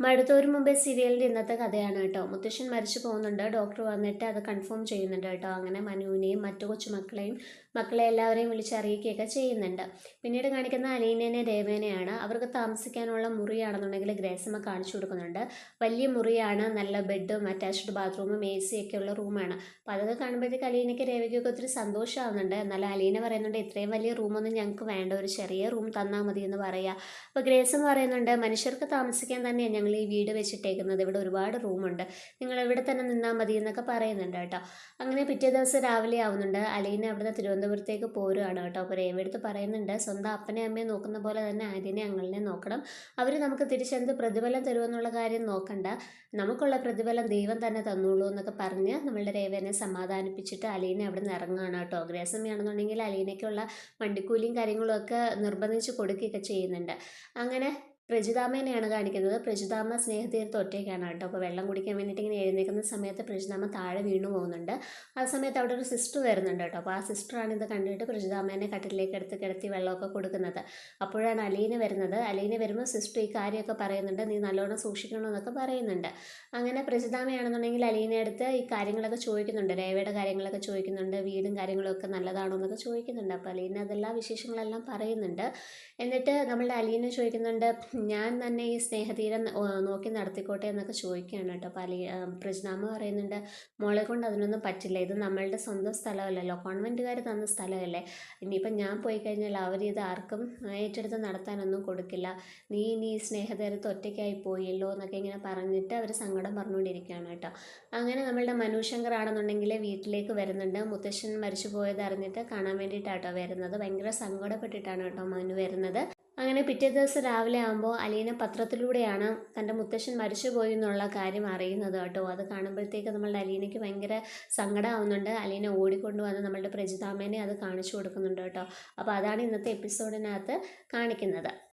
മടുത്തോര് മുമ്പേ സീരിയലിന്റെ ഇന്നത്തെ കഥയാണ് കേട്ടോ. മുത്തശ്ശൻ മരിച്ചു പോകുന്നുണ്ട്. ഡോക്ടർ വന്നിട്ട് അത് കൺഫേം ചെയ്യുന്നുണ്ട് കേട്ടോ. അങ്ങനെ മനുവിനെയും മറ്റു കൊച്ചുമക്കളെയും മക്കളെ എല്ലാവരെയും വിളിച്ചറിയിക്കുകയൊക്കെ ചെയ്യുന്നുണ്ട്. പിന്നീട് കാണിക്കുന്ന അലീനേനെ ദേവേനയാണ് അവർക്ക് താമസിക്കാനുള്ള മുറിയാണെന്നുണ്ടെങ്കിൽ ഗ്രേസമ്മ കാണിച്ചു കൊടുക്കുന്നുണ്ട്. വലിയ മുറിയാണ്. നല്ല ബെഡും അറ്റാച്ച്ഡ് ബാത്റൂമും എ സി ഒക്കെ ഉള്ള റൂമാണ് അപ്പോൾ അതൊക്കെ കാണുമ്പോഴത്തേക്ക് അലീനയ്ക്ക് രേവയ്ക്കൊക്കെ ഒത്തിരി സന്തോഷമാവുന്നുണ്ട്. എന്നാൽ അലീന പറയുന്നുണ്ട് ഇത്രയും വലിയ റൂമൊന്നും ഞങ്ങൾക്ക് വേണ്ട. ഒരു ചെറിയ റൂം തന്നാൽ മതി എന്ന് പറയുക അപ്പോൾ ഗ്രേസം പറയുന്നുണ്ട് മനുഷ്യർക്ക് താമസിക്കാൻ തന്നെയാണ് ഞങ്ങൾ ഈ വീട് വെച്ചിട്ടേക്കുന്നത്. ഇവിടെ ഒരുപാട് റൂമുണ്ട്. നിങ്ങൾ ഇവിടെ തന്നെ നിന്നാൽ മതി എന്നൊക്കെ പറയുന്നുണ്ട് കേട്ടോ. അങ്ങനെ പിറ്റേ ദിവസം രാവിലെ ആവുന്നുണ്ട്. അലീന അവിടുന്ന് തിരുവനന്തപുരത്തേക്ക് പോരുകയാണ് കേട്ടോ. അപ്പോൾ രേവെടുത്ത് പറയുന്നുണ്ട് സ്വന്തം അപ്പനെ അമ്മയെ നോക്കുന്ന പോലെ തന്നെ ആര്യനെ അങ്ങളിനെ നോക്കണം. അവർ നമുക്ക് തിരിച്ചെന്ത് പ്രതിഫലം തരുമെന്നുള്ള കാര്യം നോക്കണ്ട. നമുക്കുള്ള പ്രതിഫലം ദൈവം തന്നെ തന്നോളൂ എന്നൊക്കെ പറഞ്ഞ് നമ്മളുടെ രേവനെ സമാധാനിപ്പിച്ചിട്ട് അലീനെ അവിടെ നിന്ന് ഇറങ്ങുകയാണ് കേട്ടോ. ഗ്രഹസമയാണെന്നുണ്ടെങ്കിൽ അലീനയ്ക്കുള്ള വണ്ടിക്കൂലിയും കാര്യങ്ങളും ഒക്കെ നിർബന്ധിച്ച് കൊടുക്കുകയൊക്കെ ചെയ്യുന്നുണ്ട്. അങ്ങനെ പ്രജിതാമേനെയാണ് കാണിക്കുന്നത്. പ്രജിതാമ്മ സ്നേഹതീർത്ത് ഒറ്റയ്ക്കാണ് കേട്ടോ. അപ്പോൾ വെള്ളം കുടിക്കാൻ വേണ്ടിയിട്ട് ഇങ്ങനെ എഴുന്നേൽക്കുന്ന സമയത്ത് പ്രജിതാമ്മ താഴെ വീണു പോകുന്നുണ്ട്. ആ സമയത്ത് അവിടെ ഒരു സിസ്റ്റർ വരുന്നുണ്ട് കേട്ടോ. അപ്പോൾ ആ സിസ്റ്ററാണ് ഇത് കണ്ടിട്ട് പ്രജിതാമ്മേനെ കട്ടിലേക്ക് എടുത്ത് കിടത്തി വെള്ളമൊക്കെ കൊടുക്കുന്നത്. അപ്പോഴാണ് അലീന വരുന്നത്. അലീന വരുമ്പോൾ സിസ്റ്റർ ഈ കാര്യമൊക്കെ പറയുന്നുണ്ട്. നീ നല്ലോണം സൂക്ഷിക്കണമെന്നൊക്കെ പറയുന്നുണ്ട്. അങ്ങനെ പ്രജിതാമയാണെന്നുണ്ടെങ്കിൽ അലീന അടുത്ത് ഈ കാര്യങ്ങളൊക്കെ ചോദിക്കുന്നുണ്ട്. രേവയുടെ കാര്യങ്ങളൊക്കെ ചോദിക്കുന്നുണ്ട്. വീടും കാര്യങ്ങളൊക്കെ നല്ലതാണോ എന്നൊക്കെ ചോദിക്കുന്നുണ്ട്. അപ്പോൾ അലീന അതെല്ലാം വിശേഷങ്ങളെല്ലാം പറയുന്നുണ്ട്. എന്നിട്ട് നമ്മളുടെ അലീന ചോദിക്കുന്നുണ്ട് ഞാൻ തന്നെ ഈ സ്നേഹതീരം നോക്കി നടത്തിക്കോട്ടെ എന്നൊക്കെ ചോദിക്കുകയാണ് കേട്ടോ. അലി പ്രജ്നാമ പറയുന്നുണ്ട് മോളെ കൊണ്ട് അതിനൊന്നും പറ്റില്ല. ഇത് നമ്മളുടെ സ്വന്തം സ്ഥലമല്ലല്ലോ. കോൺവെന്റുകാർ തന്ന സ്ഥലമല്ലേ. ഇനിയിപ്പം ഞാൻ പോയി കഴിഞ്ഞാൽ അവർ ഇത് ആർക്കും ഏറ്റെടുത്ത് നടത്താനൊന്നും കൊടുക്കില്ല. നീ ഇനി ഈ സ്നേഹതീരത്ത് ഒറ്റയ്ക്കായി പോയല്ലോ എന്നൊക്കെ ഇങ്ങനെ പറഞ്ഞിട്ട് അവർ സങ്കടം പറഞ്ഞുകൊണ്ടിരിക്കുകയാണ് കേട്ടോ. അങ്ങനെ നമ്മളുടെ മനുശങ്കർ ആണെന്നുണ്ടെങ്കിൽ വീട്ടിലേക്ക് വരുന്നുണ്ട്. മുത്തശ്ശൻ മരിച്ചു പോയത് അറിഞ്ഞിട്ട് കാണാൻ വേണ്ടിയിട്ടാട്ടോ വരുന്നത്. ഭയങ്കര സങ്കടപ്പെട്ടിട്ടാണ് കേട്ടോ മനു വരുന്നത്. അങ്ങനെ പിറ്റേ ദിവസം രാവിലെ ആകുമ്പോൾ അലീന പത്രത്തിലൂടെയാണ് തന്റെ മുത്തശ്ശൻ മരിച്ചുപോയി എന്നുള്ള കാര്യം അറിയുന്നത് കേട്ടോ. അത് കാണുമ്പോഴത്തേക്ക് നമ്മളുടെ അലീനയ്ക്ക് ഭയങ്കര സങ്കടമാവുന്നുണ്ട് അലീന ഓടിക്കൊണ്ട് വന്ന് നമ്മളുടെ പ്രജിതാമേനെ അത് കാണിച്ചു കൊടുക്കുന്നുണ്ട് കേട്ടോ. അപ്പോൾ അതാണ് ഇന്നത്തെ എപ്പിസോഡിനകത്ത് കാണിക്കുന്നത്.